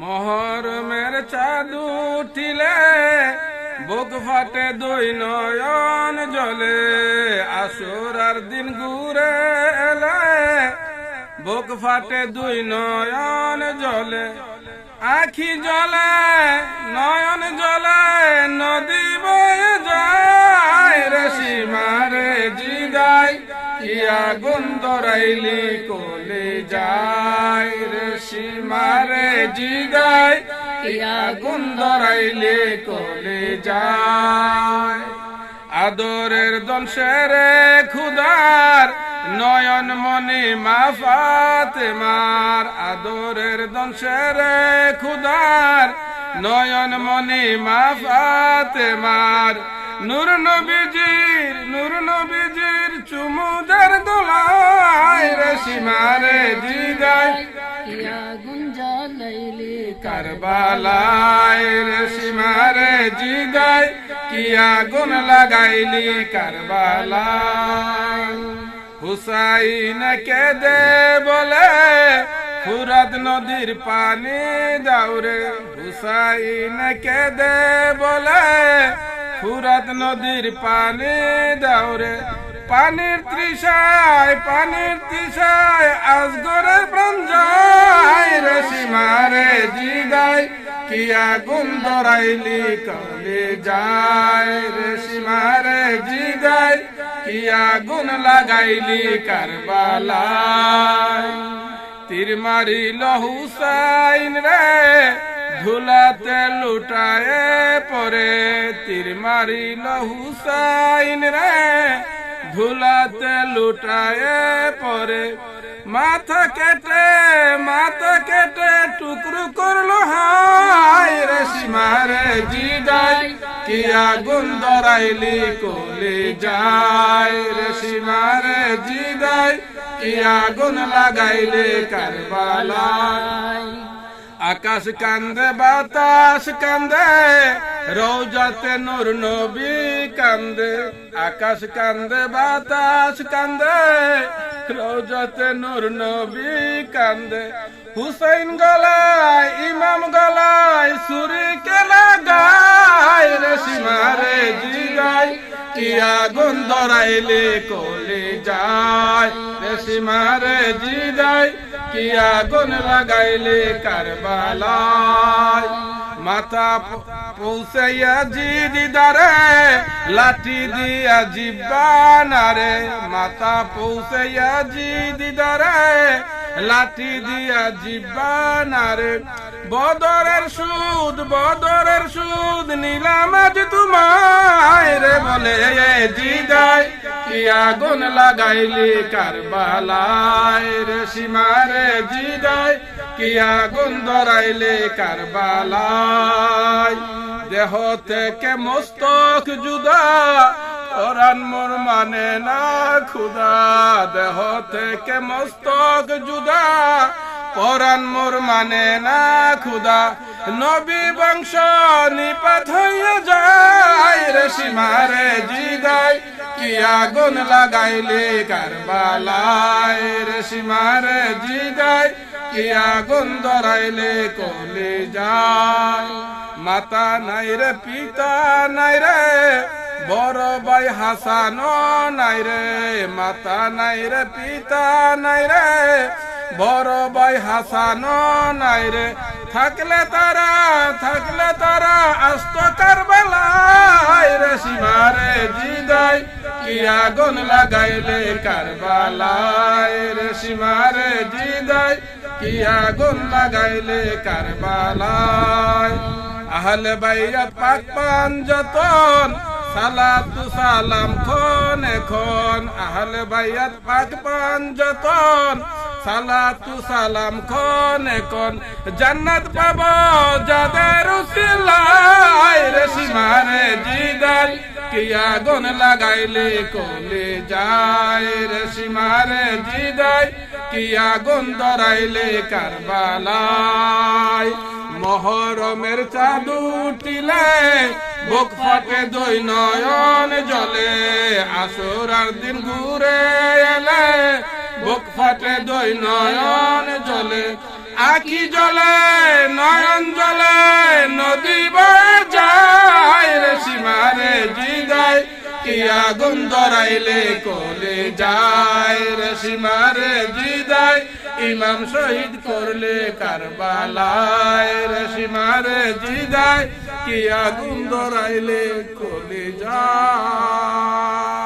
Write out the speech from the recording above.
মহরমের চাঁদ উঠিলে, বুক ফাটে দুই নয়ন জলে। আসরার দিন ঘুরে এলে, বুক ফাটে দুই নয়ন জলে। আখি জলে, নয়ন জলে, নদী বয়ে যায়। ইয়া গুন্দরাইলি কোলে যায় রে সীমারে জিদাই ইয়া গুন্দরাইলি কোলে যায় আদরের দংশেরে খুদার, নয়ন মনি মাফাত মার। আদরের দংশেরে খুদার, নয়ন মনি মাফাত মার। নূর নবীজির নূর নবীজির চুমুদের দোলায় রে সীমারে জিগায় কারবালায় রে সীমারে জিগায় কি আগুন লাগাইলি কারবালায়। হুসাইন কে দে বলে ফুরাত নদীর পানি দাউরে হুসাইন কে দে বলে ফুরাত নদীর পানি দাউরে পানির তৃষায় পানির তৃষায় আজগরের প্রাণ যায় রে সীমারে জিগায় কি আগুন দরাইলি কলে যায় রে সীমারে জিগায় কি আগুন লাগাইলি, কারবালায়। তীর মারিল হুসাইন রে ধুলাতে লুটায় পরে তীর মারিল হুসাইন রে। ধুলাতে লুটায় পরে মাথা কেটে মাথা কেটে টুকরো করল হাই রে সীমারে জিগাই কি আগুন দরাইলি কোলে যায় রে সীমারে জিগাই কি আগুন লাগাইলে কারবালায়। আকাশ কান্দে, বাতাস কান্দে রৌজাতে নূর নবী কান্দে। আকাশ কান্দে, বাতাস কান্দে রৌজাতে নূর নবী কান্দে। হুসাইন গলায়, ইমাম গলায় সুরি কে লাগায়, রে সীমারে জিগায় কি আগুন দরাইলে কোলে যায় রে সীমারে জিগায় কি আগুন লাগাইলে কারবালায়। মাথা পৌঁছাইয়া জি দিদারে লাঠি দিয়া জিব্বানারে। মাথা পৌঁছাইয়া জি দিদারে লাঠি দিয়া জিব্বানারে। বদরের সুদ বদরের সুদ নিলাম আজ তোমায় রে বলে জিদায় আগুন লাগাইলি কারবালায় রে সীমারে জিদায় কি আগুন ধরাইলে কারবালায়। দেহ থেকে মস্তক জুদা ওরান মোর মানে না খুদা। দেহ থেকে মস্তক জুদা পরান মোর মানে না খুদা। নবী বংশ নিপাত হইয়া যায় রে সীমারে জিগায় কি আগুন লাগাইলে কারবালায় রে সীমারে জিগায় কি আগুন ধরাইলে কলে যায়। মাতা নাই রে, পিতা নাই রে, বড় ভাই হাসান নাই রে। মাতা নাই রে, পিতা নাই রে, বড় ভাই হাসান নাই রে। থাকলে তারা থাকলে তারা আস্ত কি আগুন লাগাইলে কারবালায় সীমারে জিদাই। কি আগুন লাগাইলে কারবালায়। আহলে বাইয়াত পাক পান যতন, সালাতু সালাম খন এখন। আহলে বাইয়াত পাক পান যতন, সালাতু সালাম খন এখন। জান্নাত পাব যাদের উসিলায় রে কি আগুন লাগাইলে কলে যায় রে সীমারে জিদাই কি আগুন ধরাইলে কারবালায়। মহরমের চাদু উঠিলে, বুক ফাটে দুই নয়ন জলে। আসরার দিন ঘুরে এলে, বুক ফাটে দুই নয়ন জলে। আকি জলে, নয়ন জলে, নদী বয়ে যায়। কি আগুন ধরাইলে কলে যায় রে সীমারে জিদায় ইমাম শহীদ করলে কারবালায় রে সীমারে জিদায় কি আগুন ধরাইলে কলে যায়।